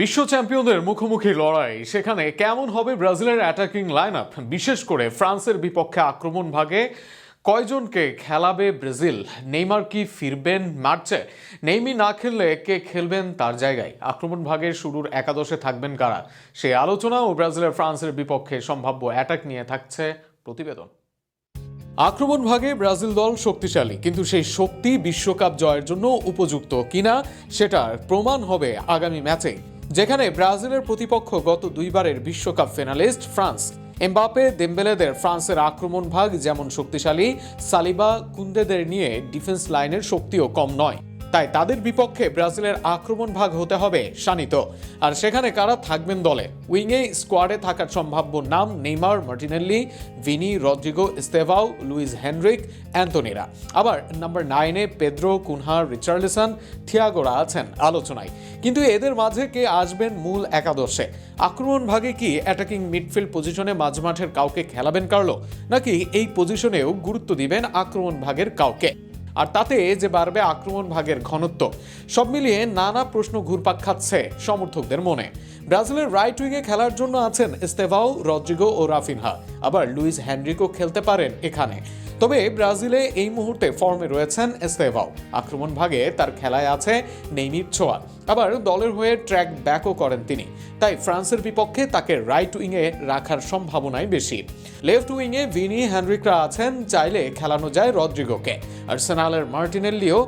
বিশ্ব চ্যাম্পিয়নদের মুখোমুখি লড়াই। সেখানে কেমন হবে ব্রাজিলের অ্যাটাকিং লাইন আপ বিশেষ করে ফ্রান্সের বিপক্ষে আক্রমণ ভাগে কয়জনকে খেলাবে ব্রাজিল? নেইমার কি ফিরবেন মার্চে? নেইমি না খেললে কে খেলবেন তার জায়গায়? আক্রমণ ভাগের শুরুর একাদশে থাকবেন কারা? সেই আলোচনা ও ব্রাজিলের ফ্রান্সের বিপক্ষে সম্ভাব্য অ্যাটাক নিয়ে থাকছে প্রতিবেদন। আক্রমণ ভাগে ব্রাজিল দল শক্তিশালী, কিন্তু সেই শক্তি বিশ্বকাপ জয়ের জন্য উপযুক্ত কিনা, সেটার প্রমাণ হবে আগামী ম্যাচে। যেখানে ব্রাজিলের প্রতিপক্ষ গত দুইবারের বিশ্বকাপ ফেনালিস্ট ফ্রান্স। এমবাপে দেম্বেলেদের ফ্রান্সের আক্রমণ ভাগ যেমন শক্তিশালী, সালিবা কুন্দেদের নিয়ে ডিফেন্স লাইনের শক্তিও কম নয়। তাই তাদের বিপক্ষে ব্রাজিলের আক্রমণ ভাগ হতে হবে শানিত। আর সেখানে কারা থাকবেন দলে? উইংয়ে স্কোয়াডে থাকার সম্ভাব্য নাম Neymar Martinelli Vini, Rodrygo Estevao Luis Henrique অ্যান্টনিরা আবার নাম্বার নাইনে পেদ্রো কুনহার রিচার্লিসন থিয়াগোরা আছেন আলোচনায়। কিন্তু এদের মাঝে কে আসবেন মূল একাদশে? আক্রমণ ভাগে কি অ্যাটাকিং মিডফিল্ড পজিশনে মাঝমাঠের কাউকে খেলাবেন কার্লো? নাকি এই পজিশনেও গুরুত্ব দিবেন আক্রমণ ভাগের কাউকে? আর তাতে যে বাড়বে আক্রমণ ভাগের ঘনত্ব, সব মিলিয়ে নানা প্রশ্ন ঘুরপাক খাচ্ছে সমর্থকদের মনে। ব্রাজিলের রাইট উইংয়ে খেলার জন্য আছেন ইস্তেভাও রদ্রিগো ও রাফিনহা। আবার লুইস হ্যান্ড্রিকও খেলতে পারেন এখানে। তবে ব্রাজিলে এই মুহূর্তে ফর্মে রয়েছেন এস্তেভাও আক্রমণ ভাগে তার খেলায় আছে নেইমির ছোঁয়া। আবার দলের হয়ে ট্র্যাক ব্যাকও করেন তিনি। তাই ফ্রান্সের বিপক্ষে তাকে রাইট উইংয়ে রাখার সম্ভাবনাই বেশি। লেফট উইংয়ে ভিনি হ্যানরিকরা আছেন, চাইলে খেলানো যায় রদ্রিগোকে। আর্সেনালের মার্টিনেল্লিও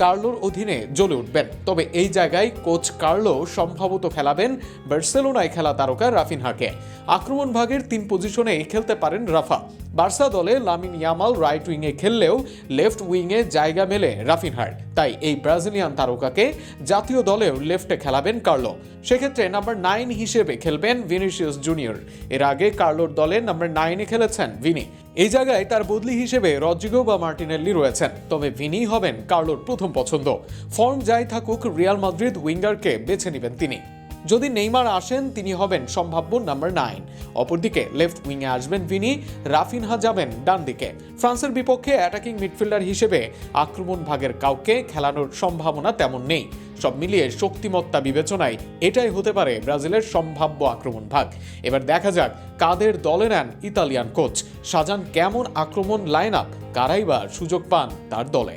কার্লোর অধীনে জ্বলে উঠবেন। তবে এই জায়গায় কোচ কার্লো সম্ভবত খেলাবেন বার্সেলোনায় খেলা তারকা রাফিনহাকে। আক্রমণ ভাগের তিন পজিশনে খেলতে পারেন রাফা। বার্সা দলে লামিন ইয়ামাল রাইট উইংয়ে খেললেও লেফট উইংয়ে জায়গা মেলে রাফিনহার তাই এই ব্রাজিলিয়ান তারকাকে জাতীয় দলেও লেফটে খেলাবেন কার্লো। সেক্ষেত্রে নাম্বার নাইন হিসেবে খেলবেন ভিনিসিয়াস জুনিয়র। এর আগে কার্লোর দলে নাম্বার নাইনে খেলেছেন ভিনি। এই জায়গায় তার বদলি হিসেবে রদ্রিগো বা মার্টিনেল্লি রয়েছেন। তবে ভিনি হবেন কার্লোর প্রথম পছন্দ। ফর্ম যাই থাকুক, রিয়াল মাদ্রিদ উইঙ্গারকে বেছে নেবেন তিনি। যদি নেইমার আসেন, তিনি হবেন সম্ভাব্য নাম্বার নাইন অপরদিকে লেফট উইংয়ে আসবেন ভিনি, রাফিনহা যাবেন ডান দিকে। ফ্রান্সের বিপক্ষে অ্যাটাকিং মিডফিল্ডার হিসেবে আক্রমণ ভাগের কাউকে খেলানোর সম্ভাবনা তেমন নেই। সব মিলিয়ে শক্তিমত্তা বিবেচনায় এটাই হতে পারে ব্রাজিলের সম্ভাব্য আক্রমণ ভাগ। এবার দেখা যাক কাদের দলে নেন ইতালিয়ান কোচ। সাজান কেমন আক্রমণ লাইন আপ কারাই বা সুযোগ পান তার দলে?